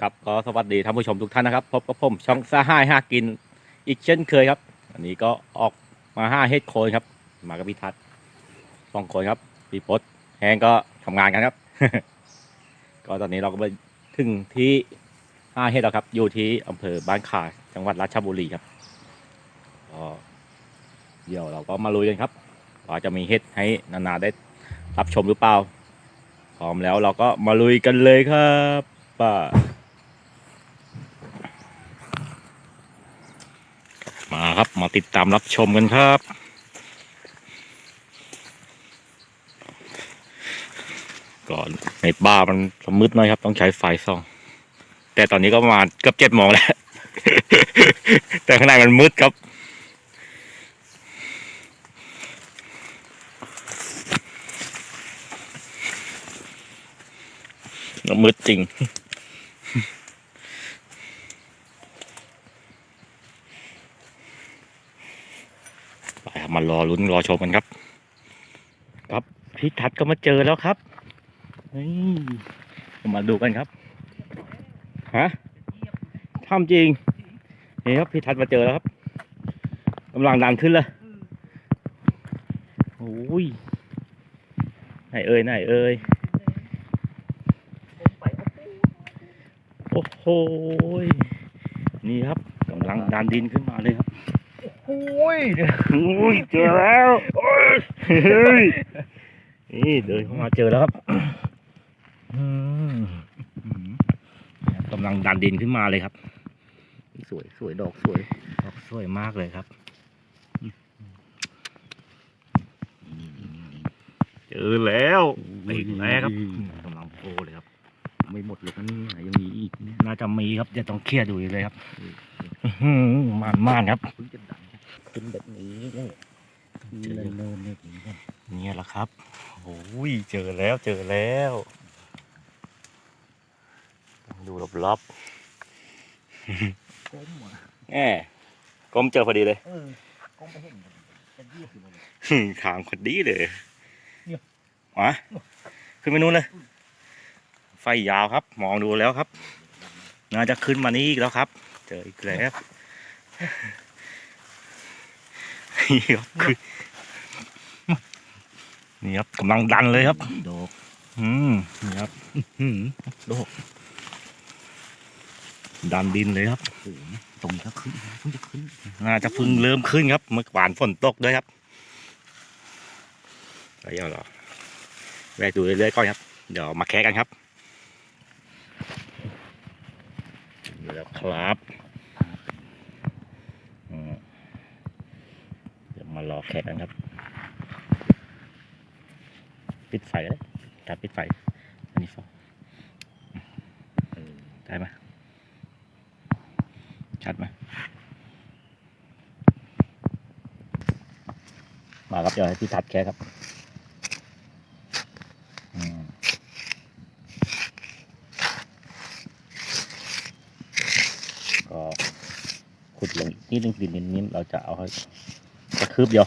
ครับก็สวัสดีท่านผู้ชมทุกท่านนะครับพบกับผมช่องซ่าห้าห้ากินอีกเช่นเคยครับ อันนี้ก็ออกมาห้าเฮดโคนครับ มากับพี่ทัศน์สองคนครับพี่พศแฮงก็ทำงานกันครับ ก็ตอนนี้เราก็ไปถึงที่ห้าเฮดแล้วครับ อยู่ที่อำเภอบ้านขาจังหวัดราชบุรีครับก็เดี๋ยวเราก็มาลุยกันครับว่าจะมีเฮดให้นานาได้รับชมหรือเปล่าพร้อมแล้วเราก็มาลุยกันเลยครับป้า มาครับมาติดตามรับชมกันครับ ก่อนในบ้ามันมืดหน่อยครับ ต้องใช้ไฟส่อง แต่ตอนนี้ก็มาเกือบเจ็ดโมงแล้ว แต่ข้างในมันมืดครับมืดจริง ไปครับมารอลุ้นรอชมกันครับ ครับพี่ทัศน์ก็มาเจอแล้วครับนี่มาดูกันครับฮะทำจริงนี่ครับพี่ทัศน์มาเจอแล้วครับกำลังดันขึ้นเลยโอ้ยไหนเอ่ยไหนเอ่ยโอ้โหนี่ครับกำลังดันดินขึ้นมาเลยครับ อ้ยอุ้ยเจอแล้วเฮ้ยนี่เดินเข้ามาเจอแล้วครับกำลังดันดินขึ้นมาเลยครับ สวยสวยดอกสวย ดอกสวยมากเลยครับ เจอแล้วติดแล้วครับกำลังโผเลยครับ ไม่หมดเลยก็นี่ยังมีอีก น่าจะมีครับจะต้องเครียดดูอีกเลยครับ มานมานครับ เพิ่งจะดังขึ้นแบบนี้เลยเนินเนินๆเนี่ยอย่างนี้ก่อนนี่แหละครับโอ้ยเจอแล้วเจอแล้ว ดูรอบก้มอะๆแหมก้มเจอพอดีเลย เออก้มไปเห็นเป็นยี่สิบเลยหึ่มทางพอดีเลยเนี่ยมาขึ้นไปนู้นเลย ไฟยาวครับ มองดูแล้วครับ น่าจะขึ้นมานี่อีกแล้วครับ เจออีกแล้ว นี่ครับคือนี่ครับกำลังดันเลยครับดอกอืมนี่ครับอืมโดกดันดินเลยครับโอ้โหตรงนี้ก็ขึ้นเพิ่งจะขึ้นน่าจะเพึ่งเริ่มขึ้นครับ เมื่อวานฝนตกด้วยครับไปเอาเหรอแวะดูเรื่อยๆก่อนครับ เดี๋ยวมาแคะกันครับนี่แล้วครับอืมเดี๋ยว มารอแคะกันครับ ปิดไฟเลยครับปิดไฟ อันนี้ฟออได้ไหมชัดไหมมาครับเดี๋ยวให้พี่ทัดแค่ครับก็ขุดลงนิดนึงดินนิ่มๆเราจะเอาให้ คืบเดียว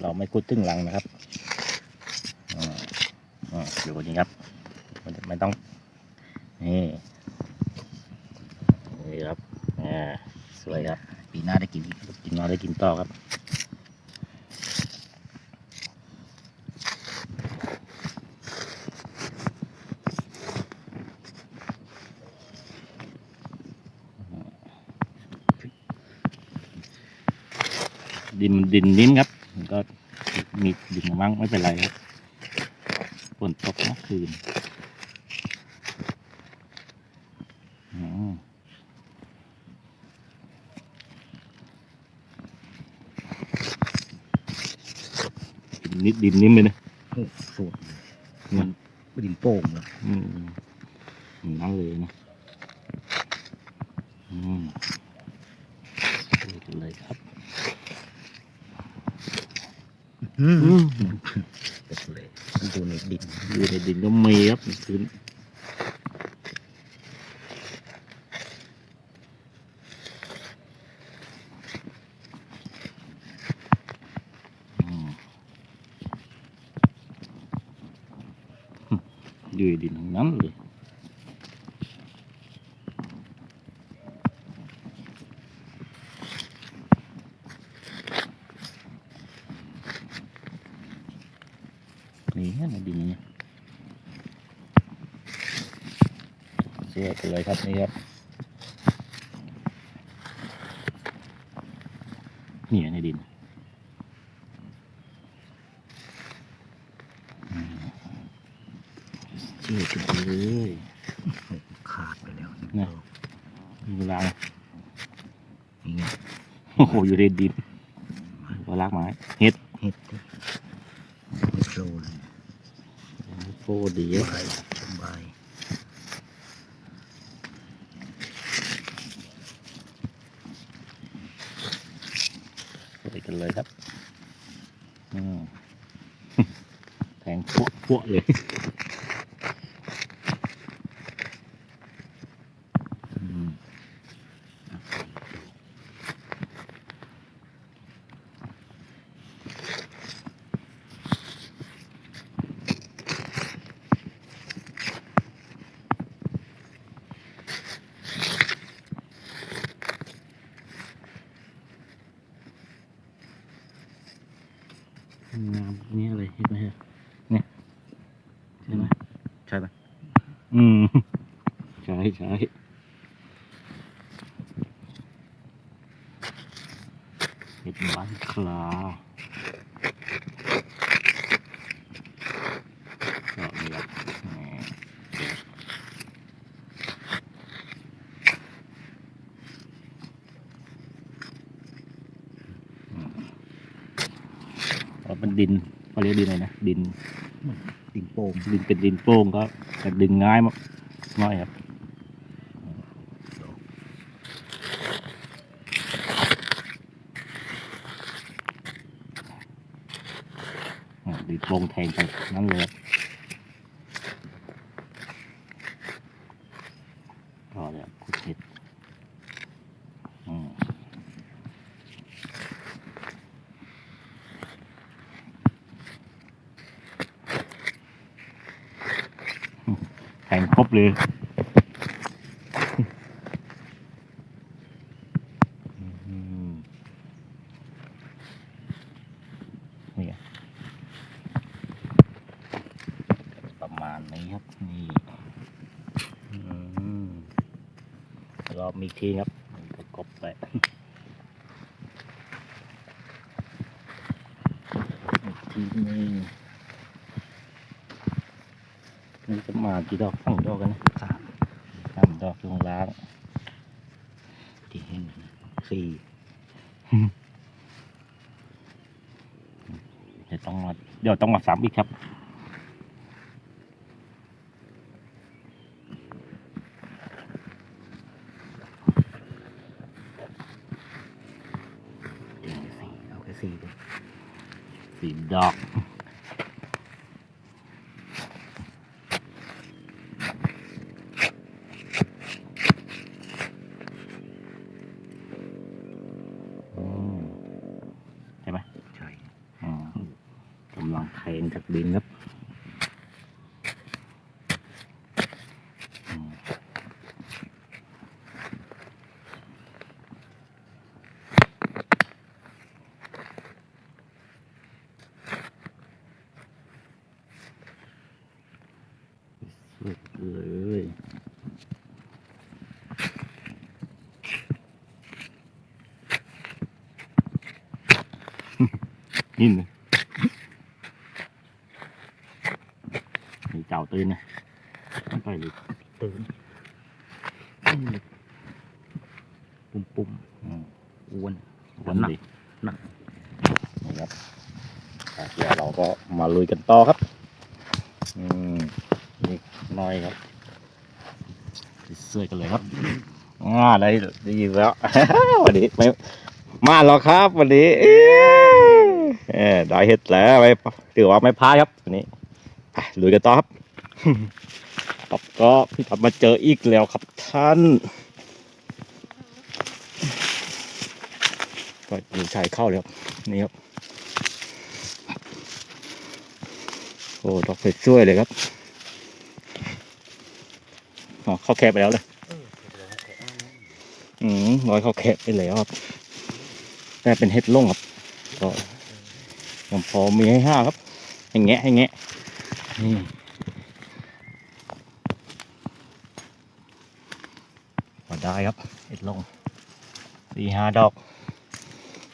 เราไม่พูดตึงหลังนะครับอ่าอ่าอยู่บนนี้ครับ มันจะไม่ต้อง นี่นี่ครับอ่าสวยครับ ปีหน้าได้กินกกินมาได้กินต่อครับ ดินมันดินนิ่มครับมันก็มีดินมั่งไม่เป็นไรครับฝนตกเมื่อคืนอืมดินนิดดินนิ่มเลยนะโอ้สวยมันดินโป่งเลยอืมอืมนั่นเลยนะ อืมมันอยู่ในดินอยู่ในดินก็มีครับพื้นอยู่ในดินทั้งนั้นเลย เชื่อกันเลยครับนี่ครับนี่ในดินเชื่อกันไปเลยขาดไปแล้วนะมีเวลาไหมนี่ไงโอ้โหอยู่ในดินว่าลากไม้เฮ็ดเห็ดดิไม่โซเลยโคตรดีสอะบายสบาย ไปกัน เลยครับอืมแทงพวกพวกเลย อืม งามนี่อะไรเห็นไหมฮะเนี่ยใช่ไหมใช่ไหมอืมใช่ใช่เห็ดบ้านคลาก็นี่ครับแหมอืม เอาเป็นดินเขาเรียกดินอะไรนะดินติงโป่งดินเป็นดินโป้งก็จะดึงง่ายมากน้อยครับอ่าดินโป้งแทงไปนั่นเลยครับก็เลยครับคุดเห็ดอืม แทงครบเลยอืมนี่ไงประมาณนี้ครับ นี่อืมรอบมีอีกทีครับประกบไปอีกทีหนึงนี่จะมากี่ดอกสอง ดอกกันนะสามสามดอกอยู่ข้างล่างที่เห็นสี่เดี๋ยวต้องมาเดี๋ยวต้องมาซ้ำอีกครับเดี๋ยวสี่เอาแค่สี่ดิสีดอก อืมใช่ไหม ใช่ อืมกำลังแทงจากดินครับสุดเลยนี่นะ มีเจ้าตื่นนะไม่ไปเลยตื่นปุ่มปุ่มอืมๆอ้วนวันหนักดีหนักนี่ครับอะเดี๋ยวเราก็มาลุยกันต่อครับอืมนี่น้อยครับเสื้อกันเลยครับอ่าได้ได้ยินแล้ววันนี้ไม่มาหรอกครับวันนี้เอ้ยเออได้เห็ดแล้วไม่ถือว่าไม่พลาดครับวันนี้ไปลุยกันต่อครับ ครับก็พี่ทับมาเจออีกแล้วครับท่านก็มีชายเข้าเลยครับนี่ครับ โอ้ดอกเพชรช่วยเลยครับเข้าแคบไปแล้วเลยอืมร้อยเข้าแคบไปแล้วครับแต่เป็นเห็ดล่งครับก็ยังพอมีให้ห้าครับให้แงะให้แงะนี่มา ได้ครับเห็ดลงสี่ห้าดอก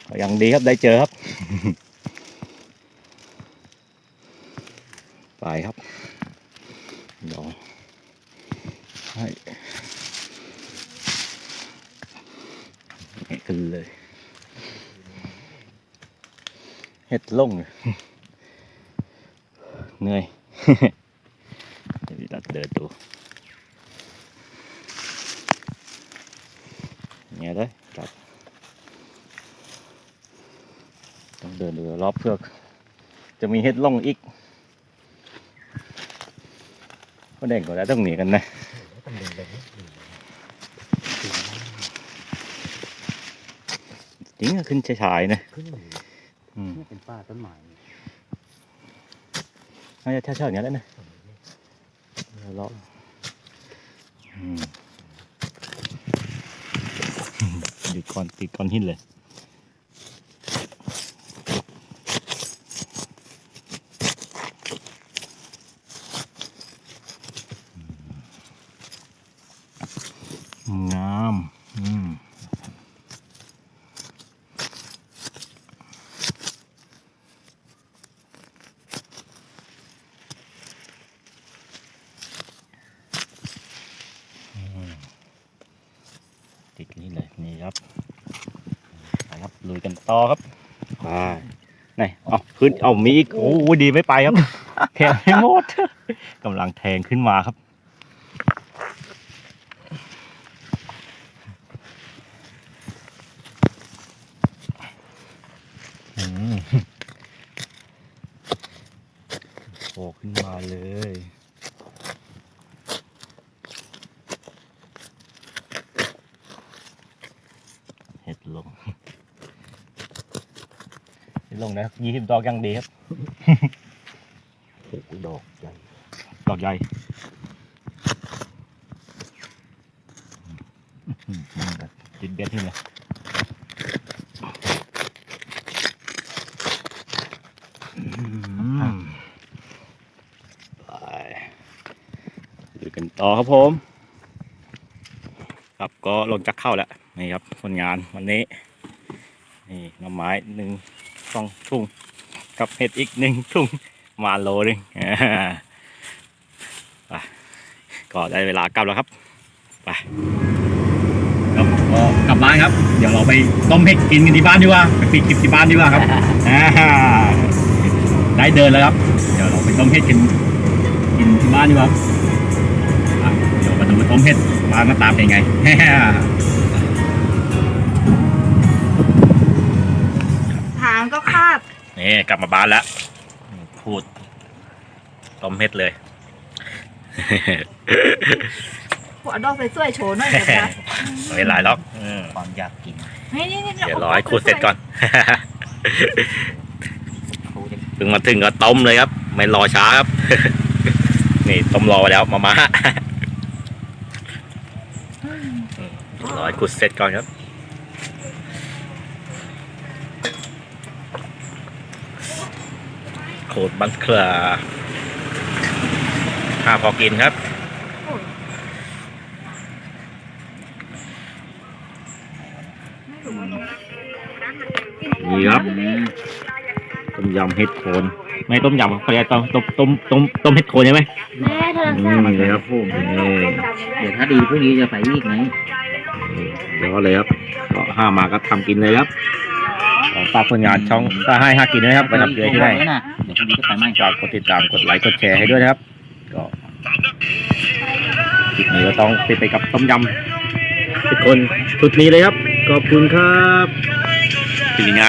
ก็ยังดีครับได้เจอครับ ไปครับดี๋ยวให้แงะกันเลยเห็ดล่งเหนื่อย เดี๋ยวพี่ตัดเดินดูเนี่ยเลยตัดต้องเดินดูรอบเพื่อ จะมีเห็ดล่งอีกก็เด่นกว่าแล้วต้องหนีกันนะเดี๋ยวต้องเดินไปนิดหนึ่งจริงก็ขึ้นชายๆนะขึ้นมาอืมนี่เป็นป้าต้นไม้น่าจะเช่าๆอย่างนี้แหล้วนะเดี๋ยวรอบอืมหยุดก่อนติดก้อนหินเลย งาม อืม ติดนี่เลย นี่ครับไปครับ ลุย กันต่อครับไปไหนเอาขึ้นเอามีอีกโอ้ดีไม่ไปครับแทงไม่หมดกำลังแทงขึ้นมาครับอืมโผล่ขึ้นมาเลยเห็ดลงเห็ด ลงนะยี่สิบดอกยังดีครับเห็ดดอกใหญ่ดอกใหญ่อื้อหือแบบติดเบ็ดนี่เลยอืมไปดูกันต่อครับผม ครับก็ลงจากเข้าแล้ว นี่ครับผลงานวันนี้ นี่หน่อไม้หนึ่ง สองถุงกับเห็ดอีกหนึ่งถุงมาโลนึงไปก็ได้เวลากลับแล้วครับไปครับก็กลับบ้านครับ เดี๋ยวเราไปต้มเห็ดกินกันที่บ้านดีกว่าไปปิดคลิปที่บ้านดีกว่าครับได้เดินแล้วครับ เดี๋ยวเราไปต้มเห็ดกินกินที่บ้านดีกว่าเดี๋ยวมาดูต้มเห็ดบ้านหน้าตาเป็นไง นี่กลับมาบ้านแล้วพูดต้มเห็ดเลยหัวดอกสวยๆโชว์หน่อยเดี๋ยวนะไม่เป็นไรหรอกอืมความอยากกินนี่นี่นี่เดี๋ยวรอให้คูดเสร็จก่อนเขาจะเพิ่งมาถึงก็ต้มเลยครับ ไม่รอช้าครับ นี่ต้มรอไว้แล้วมาม่ารอให้คูดเสร็จก่อนครับ โคดบังเคลาห้าพอกินครับ นี่ครับต้มยำเห็ดโคนไม่ต้มยำเขาเรียกต้มต้มต้มต้มต้มเห็ดโคนใช่ไหมแม่เธออืมเลยครับผมนี่เดี๋ยวถ้าดีพรุ่งนี้จะใส่อีกไหมเดี๋ยวเลยครับก็ห้ามาก็ทำกินเลยครับขอฝากผลงานช่องตาให้ห้ากินด้วยนะครับไปทำเกลือที่ไหน นะ ช่วงนี้ก็ใส่ไหมฝากกดติดตามกดไลค์กดแชร์ให้ด้วยนะครับ ก็คลิปนี้ก็ต้องปิดไปกับต้มยำทุกคนชุดนี้เลยครับขอบคุณครับเป็นยังไง